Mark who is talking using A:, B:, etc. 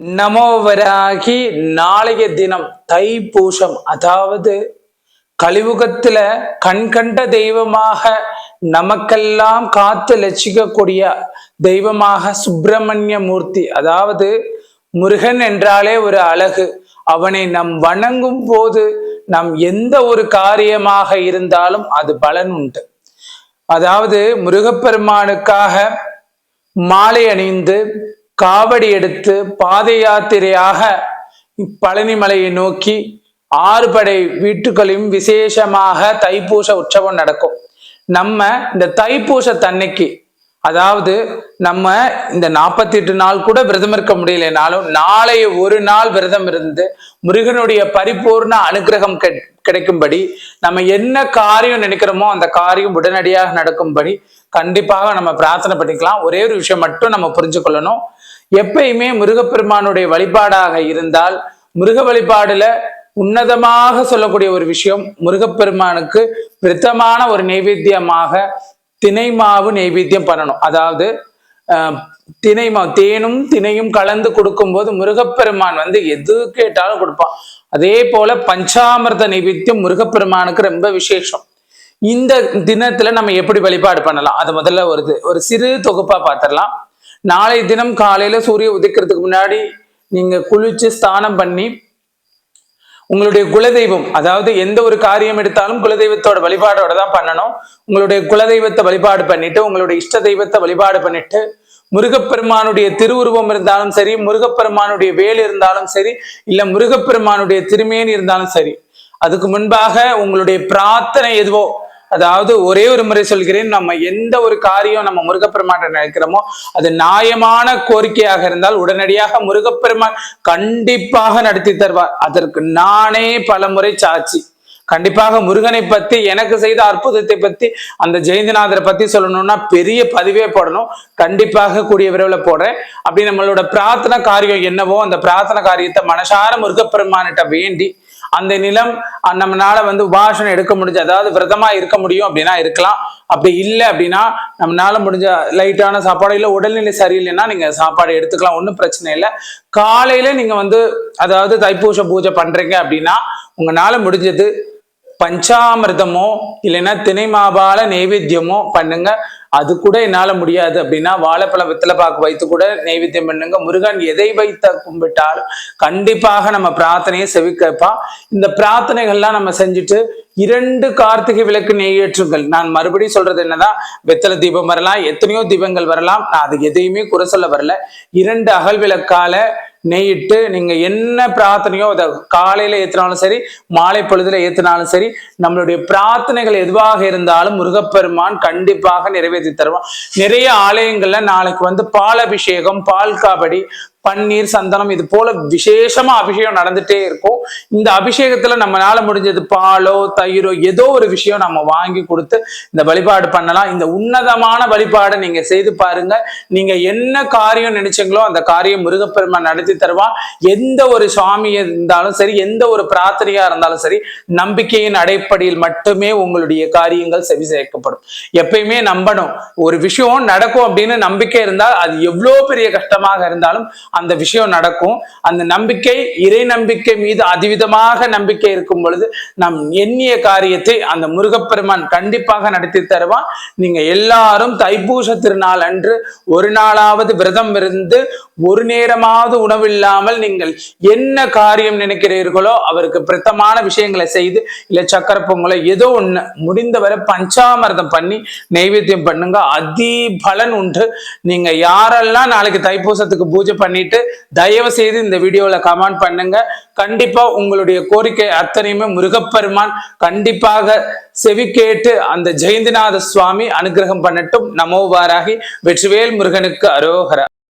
A: நமோவராகி நாளைய தினம் தைப்பூசம். அதாவது கலியுகத்துல கண்கண்ட தெய்வமாக நமக்கெல்லாம் காத்து லட்சிக்கக்கூடிய தெய்வமாக சுப்பிரமணிய மூர்த்தி அதாவது முருகன் என்றாலே ஒரு அழகு. அவனை நம் வணங்கும் போது நம் எந்த ஒரு காரியமாக இருந்தாலும் அது பலன் உண்டு. அதாவது முருகப்பெருமானுக்காக மாலை அணிந்து காவடி எடுத்து பாத யாத்திரையாக பழனிமலையை நோக்கி ஆறு படை வீட்டுகளையும் விசேஷமாக தைப்பூச உற்சவம் நடக்கும். நம்ம இந்த தைப்பூச தன்னைக்கு அதாவது நம்ம இந்த நாற்பத்தி எட்டு நாள் கூட விரதம் இருக்க முடியலனாலும் நாளைய ஒரு நாள் விரதம் இருந்து முருகனுடைய பரிபூர்ண அனுகிரகம் கிடைக்கும்படி நம்ம என்ன காரியம் நினைக்கிறோமோ அந்த காரியம் உடனடியாக நடக்கும்படி கண்டிப்பாக நம்ம பிரார்த்தனை பண்ணிக்கலாம். ஒரே ஒரு விஷயம் மட்டும் நம்ம புரிஞ்சு கொள்ளணும் எப்பயுமே முருகப்பெருமானுடைய வழிபாடாக இருந்தால் முருக வழிபாடுல உன்னதமாக சொல்லக்கூடிய ஒரு விஷயம் முருகப்பெருமானுக்கு பிரித்தமான ஒரு நைவேத்தியமாக தினை மாவு நைவேத்தியம் பண்ணணும். அதாவது தினை மாவு தேனும் தினையும் கலந்து கொடுக்கும்போது முருகப்பெருமான் வந்து எது கேட்டாலும் கொடுப்பான். அதே போல பஞ்சாமிர்த நைவேத்தியம் முருகப்பெருமானுக்கு ரொம்ப விசேஷம். இந்த தினத்துல நம்ம எப்படி வழிபாடு பண்ணலாம்? அது முதல்ல ஒரு ஒரு சிறு தொகுப்பா பார்த்துடலாம் நாளை தினம் காலையில சூரிய உதிக்கிறதுக்கு முன்னாடி நீங்க குளிச்சு ஸ்தானம் பண்ணி உங்களுடைய குலதெய்வம் அதாவது எந்த ஒரு காரியம் எடுத்தாலும் குலதெய்வத்தோட வழிபாடோட தான் பண்ணணும். உங்களுடைய குலதெய்வத்தை வழிபாடு பண்ணிட்டு உங்களுடைய இஷ்ட தெய்வத்தை வழிபாடு பண்ணிட்டு முருகப்பெருமானுடைய திருவுருவம் இருந்தாலும் சரி முருகப்பெருமானுடைய வேல் இருந்தாலும் சரி இல்ல முருகப்பெருமானுடைய திருமேனி இருந்தாலும் சரி அதுக்கு முன்பாக உங்களுடைய பிரார்த்தனை எதுவோ அதாவது ஒரே ஒரு முறை சொல்கிறேன் நம்ம எந்த ஒரு காரியம் நம்ம முருகப்பெருமான் நினைக்கிறோமோ அது நியாயமான கோரிக்கையாக இருந்தால் உடனடியாக முருகப்பெருமான் கண்டிப்பாக நடத்தி தருவார். அதற்கு நானே பல முறை சாட்சி. கண்டிப்பாக முருகனை பத்தி எனக்கு செய்த அற்புதத்தை பத்தி அந்த ஜெயந்திநாதரை பத்தி சொல்லணும்னா பெரிய பதிவே போடணும். கண்டிப்பாக கூடிய விரைவில் போடுறேன். அப்படி நம்மளோட பிரார்த்தனை காரியம் என்னவோ அந்த பிரார்த்தனை காரியத்தை மனசார முருகப்பெருமானிட்ட வேண்டி அந்த நிலம் நம்மளால வந்து உபாசனம் எடுக்க முடிஞ்சு அதாவது விரதமா இருக்க முடியும் அப்படின்னா இருக்கலாம். அப்படி இல்லை அப்படின்னா நம்மளால முடிஞ்ச லைட்டான சாப்பாடு இல்லை உடல்நிலை சரியில்லைன்னா நீங்க சாப்பாடு எடுத்துக்கலாம் ஒன்றும் பிரச்சனை இல்லை. காலையில நீங்க வந்து அதாவது தைப்பூச பூஜை பண்றீங்க அப்படின்னா உங்களால முடிஞ்சது பஞ்சாமிர்தமோ இல்லைன்னா தினை மாபால நைவேத்தியமோ பண்ணுங்க. அது கூட என்னால முடியாது. அப்படின்னா வாழைப்பழம் வெத்தலை பாக்கு வைத்து கூட நைவேத்தியம் பண்ணுங்க. முருகன் எதை வைத்த கும்பிட்டாலும் கண்டிப்பாக நம்ம பிரார்த்தனையை செவிக்கப்பா. இந்த பிரார்த்தனைகள்லாம் நம்ம செஞ்சுட்டு இரண்டு கார்த்திகை விளக்கு நெய்யேற்றுங்கள். நான் மறுபடியும் சொல்றது என்னதான் வெத்தலை தீபம் வரலாம் எத்தனையோ தீபங்கள் வரலாம். நான் அது எதையுமே குறை சொல்ல வரல. இரண்டு அகல் விளக்கால நெய்யிட்டு நீங்க என்ன பிரார்த்தனையோ அதை காலையில ஏத்தினாலும் சரி மாலை பொழுதுல ஏத்தினாலும் சரி நம்மளுடைய பிரார்த்தனைகள் எதுவாக இருந்தாலும் முருகப்பெருமான் கண்டிப்பாக நிறைவேற்றி தருவான் நிறைய ஆலயங்கள்ல நாளைக்கு வந்து பால் அபிஷேகம் பால் காபடி பன்னீர் சந்தனம் இது போல விசேஷமா அபிஷேகம் நடந்துட்டே இருக்கும். இந்த அபிஷேகத்துல நம்மளால முடிஞ்சது பாலோ தயிரோ ஏதோ ஒரு விஷயம் நம்ம வாங்கி கொடுத்து இந்த வழிபாடு பண்ணலாம். இந்த உன்னதமான வழிபாடை நீங்க செய்து பாருங்க. நீங்க என்ன காரியம் நினைச்சீங்களோ அந்த காரியம் முருகப்பெருமான் நடத்தி தருவான். எந்த ஒரு சுவாமி இருந்தாலும் சரி எந்த ஒரு பிரார்த்தனையா இருந்தாலும் சரி நம்பிக்கையின் அடிப்படையில் மட்டுமே உங்களுடைய காரியங்கள் செவி சேர்க்கப்படும் எப்பயுமே நம்பணும். ஒரு விஷயம் நடக்கும் அப்படின்னு நம்பிக்கை இருந்தால் அது எவ்வளவு பெரிய கஷ்டமாக இருந்தாலும் அந்த விஷயம் நடக்கும். அந்த நம்பிக்கை இறை நம்பிக்கை மீது அதிவிதமாக நம்பிக்கை இருக்கும் பொழுது நம் எண்ணிய காரியத்தை அந்த முருகப்பெருமான் கண்டிப்பாக நடத்தி தருவான். நீங்க எல்லாரும் தைப்பூச திருநாள் அன்று ஒரு நாளாவது விரதம் இருந்து ஒரு நேரமாவது உணவில்லாமல் நீங்கள் என்ன காரியம் நினைக்கிறீர்களோ அவருக்கு பிரத்தமான விஷயங்களை செய்து இல்லை சக்கர பொங்கலை ஏதோ ஒண்ணு முடிந்தவரை பஞ்சாமிரதம் பண்ணி நைவேத்தியம் பண்ணுங்க. அதி பலன் உண்டு. நீங்க யாரெல்லாம் நாளைக்கு தைப்பூசத்துக்கு பூஜை பண்ணி பண்ணிட்டு தயவு செய்து இந்த வீடியோல கமெண்ட் பண்ணுங்க. கண்டிப்பா உங்களுடைய கோரிக்கை அத்தனையுமே முருகப்பெருமான் கண்டிப்பாக செவி கேட்டு அந்த ஜெயந்திநாத சுவாமி அனுகிரகம் பண்ணட்டும். நமோவாராகி வெற்றிவேல் முருகனுக்கு அரோகர.